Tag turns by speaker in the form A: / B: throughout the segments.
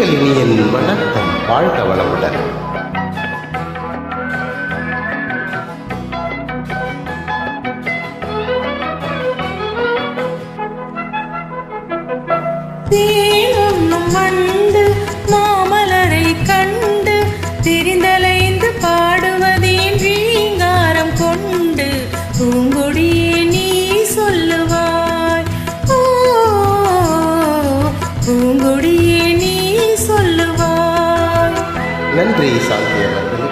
A: உங்கள் இனியன் வணக்கம் வாழ்க வளமுடன். நன்றி சாந்தி அவர்களே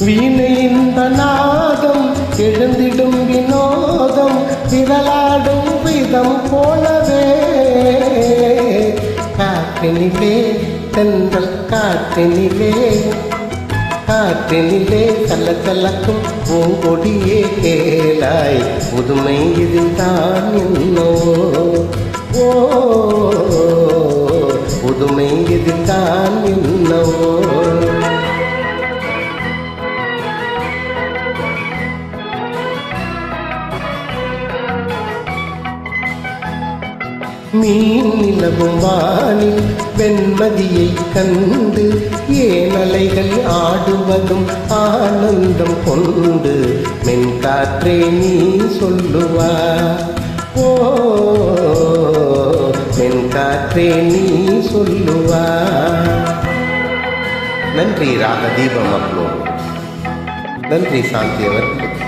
A: வீணை நாதம் எழுந்திடும் வினோதம் விரலாடும் விதம் போல காற்றினிலே தென்றல் காற்றினிலே காற்றினிலே கல்ல கலக்கும் பூங்கொடியே கேளாய். புதுமை இதுதான் என்னோ. ஓ புதுமை இதுதான் என்னவோ மீன் நிலவும் வானில் வெண்மதியை கண்டு ஏனலைகள் ஆடுவதும் ஆனந்தம் கொண்டு மென்காற்றே நீ சொல்லுவா. ஓ மென்காற்றே நீ சொல்லுவா. நன்றி ராக தீபம் அப்ளோ நன்றி சாந்தி
B: அவர்களுக்கு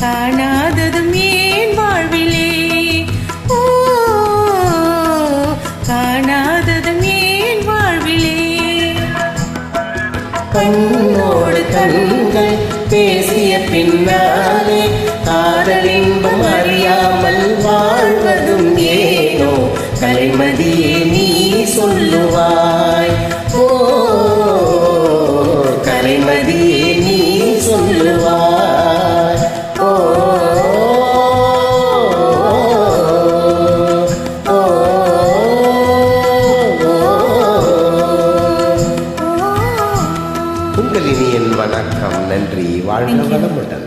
B: காணாததும் ஏன் வாழ்விலே? ஓ காணாததும் ஏன் வாழ்விலே?
A: கண்ணோடு கண்கள் பேசிய பின்னாலே காதலின்பம் அறியாமல் வாழ்வதும் ஏனோ? கலைமதியே நீ சொல்லுவா? உங்கள் இனியன் வணக்கம் நன்றி வாழ்க வளமுடன்